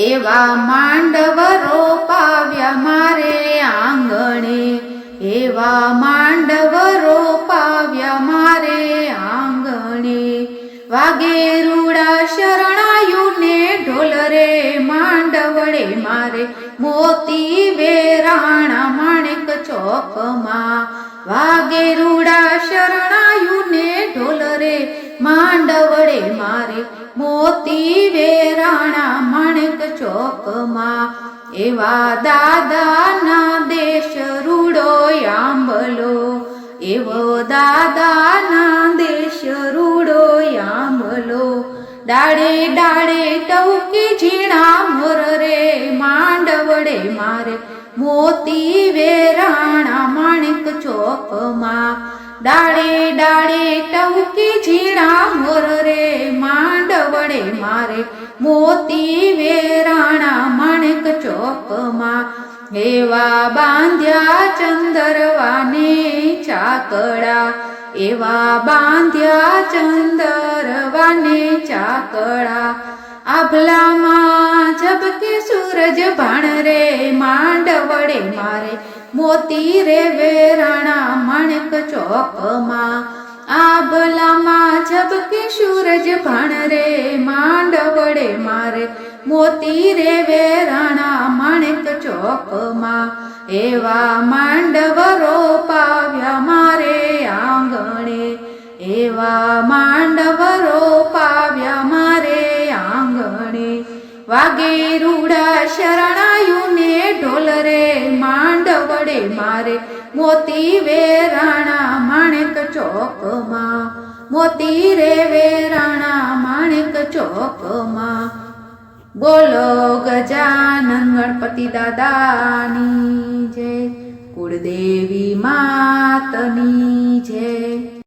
એવા માંડવ રોપાવ્યા મારે આંગણે. એવા માંડવ રોપાવ્યા મારે આંગણે. વાગે રૂડા શરણાયુને ઢોલ રે, માંડવડે મારે મોતી વેરાણા માણેક ચોકમાં. વાગે રૂડા શરણાયુને ઢોલ રે, માંડવડે મારે મોતી વેરાણા માણેક ચોકમાં, એવા દાદાના દેશ રૂડો આંબલો એવો દાદાના દેશ રૂડો આંબલો ડાળે ડાળે ટવકી ઝીણા મોર રે માંડવડે મારે મોતી વેરાણા માણેક ચોકમાં. ડાળે ડાળે ટવકી ઝીણા મોર રે માંડવડે મારે. મોતી વેરાણા માણેક ચોપમાં એવા બાંધ્યા ચંદરવાને ચાકડા. એવા બાંધ્યા ચંદરવાને ચાકડા. આભલામાં ઝબકે સૂરજ ભાણ રે માંડ વડે મારે. મોતી રે વેરાણા માણેક ચોકમાં. આભલામાં ઝબકે સૂરજ ભાણ રે માંડવડે મારે. મોતી રે વેરાણા માણેક ચોકમાં. એવા માંડવ રોપાવ્યા મારે આંગણે. એવા માંડવ રોપાવ્યા મારે આંગણે. વાગે રૂડા શરણાયુને ઢોલ રે માંડવડે મારે. મોતી વેરાણા ચોકમાં મોતી રે વેરાણા માણેક ચોકમાં. બોલો ગજાનન ગણપતિ દાદાની જય કુળદેવી માતની જય.